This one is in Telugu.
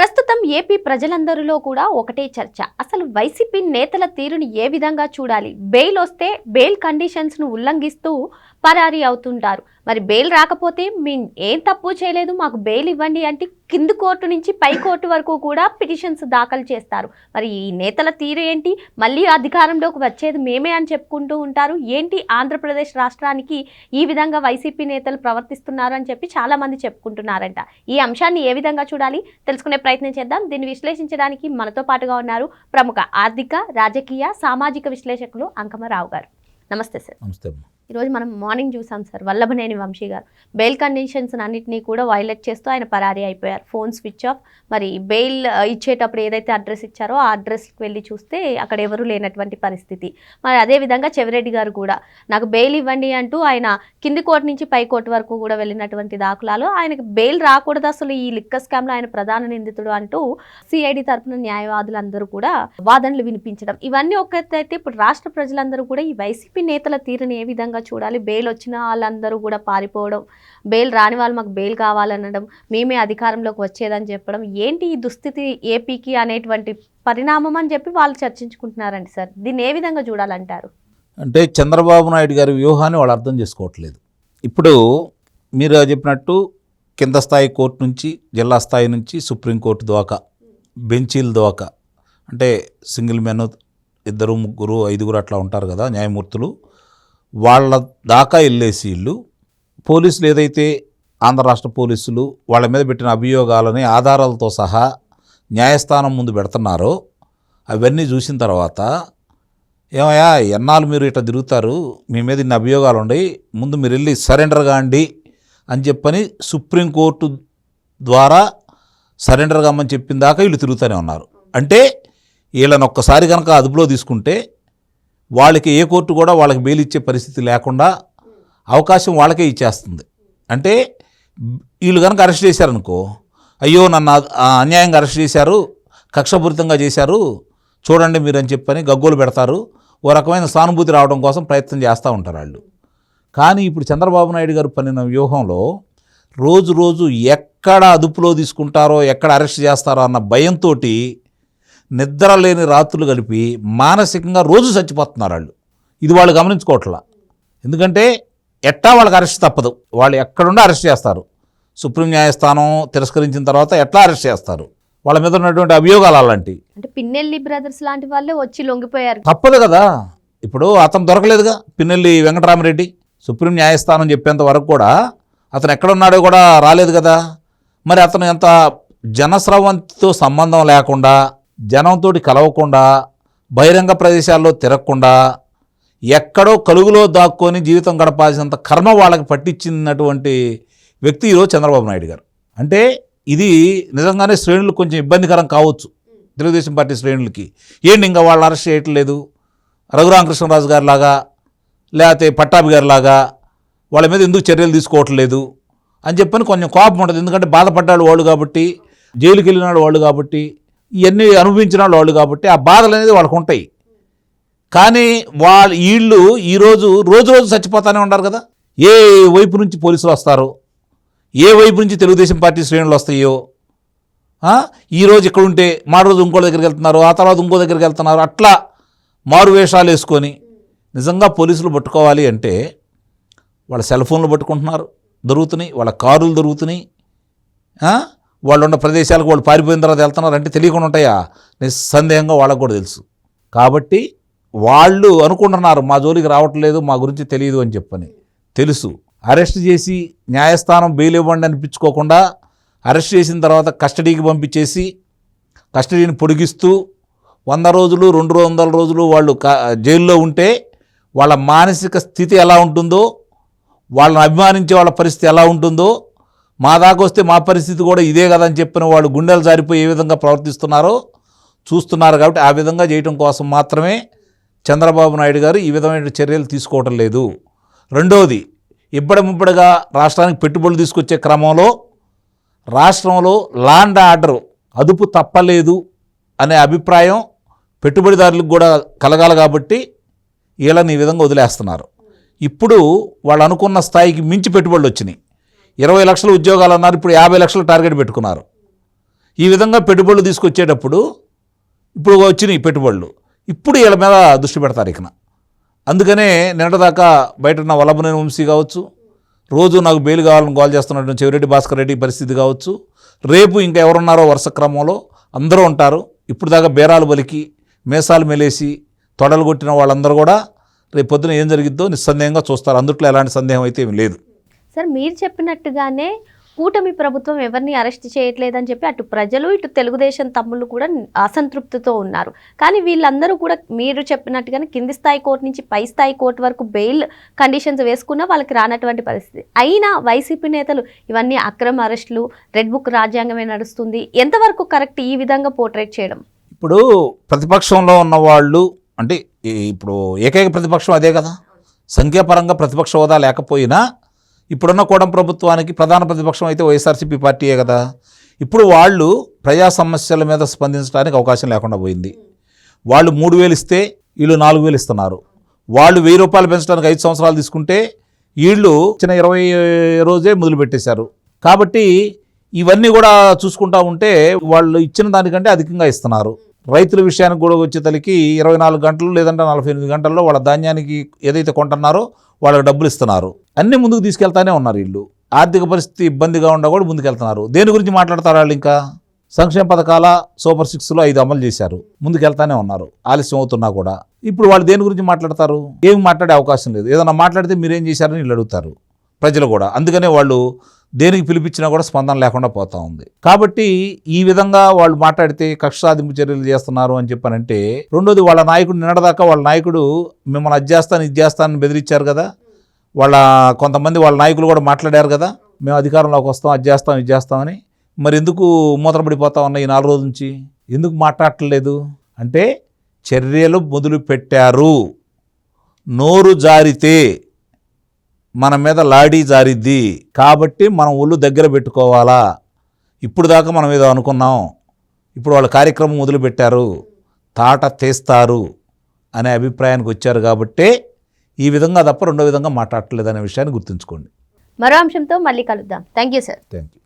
ప్రస్తుతం ఏపీ ప్రజలందరిలో కూడా ఒకటే చర్చ. అసలు వైసీపీ నేతల తీరుని ఏ విధంగా చూడాలి? బెయిల్ వస్తే బెయిల్ కండిషన్స్ను ఉల్లంఘిస్తూ పరారీ అవుతుంటారు. మరి బెయిల్ రాకపోతే మేము ఏం తప్పు చేయలేదు? మాకు బెయిల్ ఇవ్వండి అంటే కింది కోర్టు నుంచి పై కోర్టు వరకు కూడా పిటిషన్స్ దాఖలు చేస్తారు. మరి ఈ నేతల తీరు ఏంటి? మళ్ళీ అధికారంలోకి వచ్చేది మేమే అని చెప్పుకుంటూ ఉంటారు. ఏంటి ఆంధ్రప్రదేశ్ రాష్ట్రానికి ఈ విధంగా వైసీపీ నేతలు ప్రవర్తిస్తున్నారు అని చెప్పి చాలా మంది చెప్పుకుంటున్నారంట. ఈ అంశాన్ని ఏ విధంగా చూడాలి? తెలుసుకునే ప్రయత్నం చేద్దాం. దీన్ని విశ్లేషించడానికి మనతో పాటుగా ఉన్నారు ప్రముఖ ఆర్థిక రాజకీయ సామాజిక విశ్లేషకులు అంకమరావు గారు. నమస్తే సార్. నమస్తే ఈరోజు మనం మార్నింగ్ చూసాం సార్. వల్లభనేని వంశీ గారు. బెయిల్ కండిషన్స్ అన్నింటినీ కూడా వైలేట్ చేస్తూ ఆయన పరారీ అయిపోయారు. Phone switch off. మరి బెయిల్ ఇచ్చేటప్పుడు ఏదైతే అడ్రస్ ఇచ్చారో ఆ అడ్రస్కి వెళ్ళి చూస్తే అక్కడ ఎవరు లేనటువంటి పరిస్థితి. మరి అదేవిధంగా చెవిరెడ్డి గారు కూడా. నాకు బెయిల్ ఇవ్వండి అంటూ ఆయన కింది కోర్టు నుంచి పై కోర్టు వరకు కూడా వెళ్ళినటువంటి దాఖలాలు ఆయనకు బెయిల్ రాకూడదు అసలు ఈ లిక్క స్కామ్లో ఆయన ప్రధాన నిందితుడు అంటూ సిఐడి తరఫున న్యాయవాదులందరూ కూడా వాదనలు వినిపించడం. ఇవన్నీ ఒక్కైతే ఇప్పుడు రాష్ట్ర ప్రజలందరూ కూడా ఈ వైసీపీ నేతల తీరుని ఏ విధంగా చూడాలి. బెయిల్ వచ్చిన వాళ్ళందరూ కూడా పారిపోవడం బెయిల్ రాని వాళ్ళు మాకు బెయిల్ కావాలనడం మేమే అధికారంలోకి వచ్చేదని చెప్పడం ఏంటి ఈ దుస్థితి ఏపీకి అనేటువంటి పరిణామం అని చెప్పి వాళ్ళు చర్చించుకుంటున్నారండి సార్. దీన్ని ఏ విధంగా చూడాలంటారు? అంటే చంద్రబాబు నాయుడు గారి వ్యూహాన్ని వాళ్ళు అర్థం చేసుకోవట్లేదు. ఇప్పుడు మీరు చెప్పినట్టు కింద స్థాయి కోర్టు నుంచి జిల్లా స్థాయి నుంచి సుప్రీంకోర్టు దోక బెంచీల దోక అంటే సింగిల్ మెన్ ఇద్దరు ముగ్గురు ఐదుగురు అట్లా ఉంటారు కదా న్యాయమూర్తులు. వాళ్ళ దాకా వెళ్ళేసి వీళ్ళు పోలీసులు ఏదైతే ఆంధ్ర రాష్ట్ర పోలీసులు వాళ్ళ మీద పెట్టిన అభియోగాలని ఆధారాలతో సహా న్యాయస్థానం ముందు పెడుతున్నారో అవన్నీ చూసిన తర్వాత ఏమయ్యా ఎన్నాళ్ళు మీరు ఇట్లా తిరుగుతారు? మీ మీద ఇన్ని అభియోగాలు ఉన్నాయి. ముందు మీరు వెళ్ళి సరెండర్ కాండి అని చెప్పని సుప్రీంకోర్టు ద్వారా సరెండర్ కమ్మని చెప్పిన దాకా వీళ్ళు తిరుగుతూనే ఉన్నారు. అంటే వీళ్ళని ఒక్కసారి కనుక అదుపులో తీసుకుంటే వాళ్ళకి ఏ కోర్టు కూడా వాళ్ళకి బెయిల్ ఇచ్చే పరిస్థితి లేకుండా అవకాశం వాళ్ళకే ఇచ్చేస్తుంది. అంటే వీళ్ళు కనుక అరెస్ట్ చేశారనుకో అయ్యో నన్ను అన్యాయంగా అరెస్ట్ చేశారు కక్షపూరితంగా చేశారు చూడండి మీరు అని చెప్పని గగ్గోలు పెడతారు ఓ రకమైన సానుభూతి రావడం కోసం ప్రయత్నం చేస్తూ ఉంటారు వాళ్ళు. కానీ ఇప్పుడు చంద్రబాబు నాయుడు గారు పన్నిన వ్యూహంలో రోజు రోజు ఎక్కడ అదుపులో తీసుకుంటారో ఎక్కడ అరెస్ట్ చేస్తారో అన్న భయంతో నిద్ర లేని రాత్రులు గడిపి మానసికంగా రోజు చచ్చిపోతున్నారు వాళ్ళు. ఇది వాళ్ళు గమనించుకోవట్లా. ఎందుకంటే ఎట్టా వాళ్ళకి అరెస్ట్ తప్పదు. వాళ్ళు ఎక్కడుండి అరెస్ట్ చేస్తారు. సుప్రీం న్యాయస్థానం తిరస్కరించిన తర్వాత ఎట్లా అరెస్ట్ చేస్తారు? వాళ్ళ మీద ఉన్నటువంటి అభియోగాలు అలాంటివి. అంటే పిన్నెల్లి బ్రదర్స్ లాంటి వాళ్ళే వచ్చి లొంగిపోయారు. తప్పదు కదా. ఇప్పుడు అతను దొరకలేదుగా పిన్నెల్లి వెంకటరామరెడ్డి. సుప్రీం న్యాయస్థానం చెప్పేంత వరకు కూడా అతను ఎక్కడున్నాడో కూడా రాలేదు కదా. మరి అతను ఎంత జనస్రవంతితో సంబంధం లేకుండా జనంతో కలవకుండా బహిరంగ ప్రదేశాల్లో తిరగకుండా ఎక్కడో కలుగులో దాక్కొని జీవితం గడపాల్సినంత కర్మ వాళ్ళకి పట్టించినటువంటి వ్యక్తి ఈరోజు చంద్రబాబు నాయుడు గారు. అంటే ఇది నిజంగానే శ్రేణులు కొంచెం ఇబ్బందికరం కావచ్చు. తెలుగుదేశం పార్టీ శ్రేణులకి. ఏంటి ఇంకా వాళ్ళు అరెస్ట్ చేయట్లేదు? రఘురామకృష్ణరాజు గారి లాగా లేకపోతే పట్టాభి గారి లాగా వాళ్ళ మీద ఎందుకు చర్యలు తీసుకోవట్లేదు? అని చెప్పని కొంచెం కోపం ఉంటుంది. ఎందుకంటే బాధపడ్డాడు వాళ్ళు కాబట్టి జైలుకి వెళ్ళినాడు వాళ్ళు కాబట్టి ఇవన్నీ అనుభవించిన వాళ్ళు కాబట్టి ఆ బాధలు అనేది వాళ్ళకు ఉంటాయి. కానీ వాళ్ళు వీళ్ళు ఈరోజు రోజు రోజు చచ్చిపోతానే ఉన్నారు కదా. ఏ వైపు నుంచి పోలీసులు వస్తారు? ఏ వైపు నుంచి తెలుగుదేశం పార్టీ శ్రేణులు వస్తాయో? ఈరోజు ఈ రోజు ఇక్కడ ఉంటే మా రోజు ఇంకో దగ్గరికి వెళ్తున్నారు ఆ తర్వాత ఇంకో దగ్గరికి వెళ్తున్నారు అట్లా మారు వేషాలు వేసుకొని నిజంగా పోలీసులు పట్టుకోవాలి అంటే వాళ్ళ సెల్ ఫోన్లు పట్టుకుంటున్నారు దొరుకుతున్నాయి వాళ్ళ కారులు దొరుకుతున్నాయి వాళ్ళు ఉన్న ప్రదేశాలకు వాళ్ళు పారిపోయిన తర్వాత వెళ్తున్నారు అంటే తెలియకుండా ఉంటాయా? నిస్సందేహంగా వాళ్ళకు కూడా తెలుసు. కాబట్టి వాళ్ళు అనుకుంటున్నారు మా జోలికి రావట్లేదు మా గురించి తెలియదు అని చెప్పని. తెలుసు. అరెస్ట్ చేసి న్యాయస్థానం బెయిల్ ఇవ్వండి అనిపించుకోకుండా అరెస్ట్ చేసిన తర్వాత కస్టడీకి పంపించేసి కస్టడీని పొడిగిస్తూ వంద రోజులు రెండు వందల రోజులు వాళ్ళు క జైల్లో ఉంటే వాళ్ళ మానసిక స్థితి ఎలా ఉంటుందో వాళ్ళని అభిమానించే వాళ్ళ పరిస్థితి ఎలా ఉంటుందో మా దాకా వస్తే మా పరిస్థితి కూడా ఇదే కదా అని చెప్పిన వాళ్ళు గుండెలు జారిపోయి ఏ విధంగా ప్రవర్తిస్తున్నారో చూస్తున్నారు కాబట్టి ఆ విధంగా చేయటం కోసం మాత్రమే చంద్రబాబు నాయుడు గారు ఈ విధమైన చర్యలు తీసుకోవటం లేదు. రెండవది ఇబ్బడముబ్బడిగా రాష్ట్రానికి పెట్టుబడులు తీసుకొచ్చే క్రమంలో రాష్ట్రంలో లాండ్ ఆర్డర్ అదుపు తప్పలేదు అనే అభిప్రాయం పెట్టుబడిదారులకు కూడా కలగాలి కాబట్టి వీళ్ళని ఈ విధంగా వదిలేస్తున్నారు. ఇప్పుడు వాళ్ళు అనుకున్న స్థాయికి మించి పెట్టుబడులు వచ్చినాయి. ఇరవై లక్షల ఉద్యోగాలు అన్నారు ఇప్పుడు యాభై లక్షల టార్గెట్ పెట్టుకున్నారు. ఈ విధంగా పెట్టుబడులు తీసుకొచ్చేటప్పుడు ఇప్పుడు వచ్చినాయి పెట్టుబడులు. ఇప్పుడు వీళ్ళ మీద దృష్టి పెడతారు ఇకన. అందుకనే నిన్నటిదాకా బయట ఉన్న వల్లభనేని వంశీ కావచ్చు రోజు నాకు బెయిల్ కావాలని గోల్ చేస్తున్నటువంటి చెవిరెడ్డి భాస్కర్ రెడ్డి పరిస్థితి కావచ్చు రేపు ఇంకా ఎవరున్నారో వరుస క్రమంలో అందరూ ఉంటారు. ఇప్పుడు దాకా బేరాలు బలికి మేసాలు మెలేసి తొడలు కొట్టిన వాళ్ళందరూ కూడా రేపు పొద్దున ఏం జరిగిద్దో నిస్సందేహంగా చూస్తారు. అందుట్లో ఎలాంటి సందేహం అయితే ఏమి లేదు. సార్ మీరు చెప్పినట్టుగానే కూటమి ప్రభుత్వం ఎవరిని అరెస్ట్ చేయట్లేదని చెప్పి అటు ప్రజలు ఇటు తెలుగుదేశం తమ్ముళ్ళు కూడా అసంతృప్తితో ఉన్నారు. కానీ వీళ్ళందరూ కూడా మీరు చెప్పినట్టుగానే కింది స్థాయి కోర్టు నుంచి పై స్థాయి కోర్టు వరకు బెయిల్ కండిషన్స్ వేసుకున్నా వాళ్ళకి రానటువంటి పరిస్థితి. అయినా వైసీపీ నేతలు ఇవన్నీ అక్రమ అరెస్టులు రెడ్ బుక్ రాజ్యాంగమే నడుస్తుంది. ఎంతవరకు కరెక్ట్ ఈ విధంగా పోర్ట్రేట్ చేయడం? ఇప్పుడు ప్రతిపక్షంలో ఉన్న వాళ్ళు అంటే ఇప్పుడు ఏకైక ప్రతిపక్షం అదే కదా. సంఖ్యాపరంగా ప్రతిపక్ష హోదా లేకపోయినా ఇప్పుడున్న కూడం ప్రభుత్వానికి ప్రధాన ప్రతిపక్షం అయితే వైఎస్ఆర్సీపీ పార్టీయే కదా. ఇప్పుడు వాళ్ళు ప్రజా సమస్యల మీద స్పందించడానికి అవకాశం లేకుండా పోయింది. వాళ్ళు మూడు వేలు ఇస్తే వీళ్ళు నాలుగు వేలు ఇస్తున్నారు. వాళ్ళు వెయ్యి రూపాయలు పెంచడానికి ఐదు సంవత్సరాలు తీసుకుంటే వీళ్ళు చిన్న ఇరవై రోజే మొదలుపెట్టేశారు. కాబట్టి ఇవన్నీ కూడా చూసుకుంటా ఉంటే వాళ్ళు ఇచ్చిన దానికంటే అధికంగా ఇస్తున్నారు. రైతుల విషయానికి కూడా వచ్చేతలకి ఇరవై నాలుగు గంటలు లేదంటే నలభై ఎనిమిది గంటల్లో వాళ్ళ ధాన్యానికి ఏదైతే కొంటున్నారో వాళ్ళకి డబ్బులు ఇస్తున్నారు. అన్నీ ముందుకు తీసుకెళ్తానే ఉన్నారు వీళ్ళు. ఆర్థిక పరిస్థితి ఇబ్బందిగా ఉండా కూడా ముందుకెళ్తున్నారు. దేని గురించి మాట్లాడతారు వాళ్ళు ఇంకా? సంక్షేమ పథకాల సూపర్ సిక్స్లో ఐదు అమలు చేశారు. ముందుకెళ్తానే ఉన్నారు. ఆలస్యం అవుతున్నా కూడా. ఇప్పుడు వాళ్ళు దేని గురించి మాట్లాడతారు? ఏమి మాట్లాడే అవకాశం లేదు. ఏదైనా మాట్లాడితే మీరేం చేశారని వీళ్ళు అడుగుతారు. ప్రజలు కూడా. అందుకనే వాళ్ళు దేనికి పిలిపించినా కూడా స్పందన లేకుండా పోతా ఉంది. కాబట్టి ఈ విధంగా వాళ్ళు మాట్లాడితే కక్ష సాధింపు చర్యలు చేస్తున్నారు అని చెప్పానంటే రెండోది వాళ్ళ నాయకుడు నిన్నటిదాకా వాళ్ళ నాయకుడు మిమ్మల్ని అది చేస్తాను ఇది చేస్తానని బెదిరించారు కదా. వాళ్ళ కొంతమంది వాళ్ళ నాయకులు కూడా మాట్లాడారు కదా. మేము అధికారంలోకి వస్తాం అది చేస్తాం ఇది చేస్తామని మరి ఎందుకు మూతపడిపోతా ఉన్నాయి ఈ నాలుగు రోజుల నుంచి? ఎందుకు మాట్లాడట్లేదు? అంటే చర్యలు మొదలు పెట్టారు నోరు జారితే మన మీద లాడీ జారిద్ది. కాబట్టి మనం ఒళ్ళు దగ్గర పెట్టుకోవాలా? ఇప్పుడు దాకా మనం ఏదో అనుకున్నాం. ఇప్పుడు వాళ్ళ కార్యక్రమం మొదలుపెట్టారు. తాట తీస్తారు అనే అభిప్రాయానికి వచ్చారు కాబట్టే ఈ విధంగా తప్ప రెండో విధంగా మాట్లాడట్లేదు అనే విషయాన్ని గుర్తుంచుకోండి. మరో అంశంతో మళ్ళీ కలుద్దాం. Thank you sir. Thank you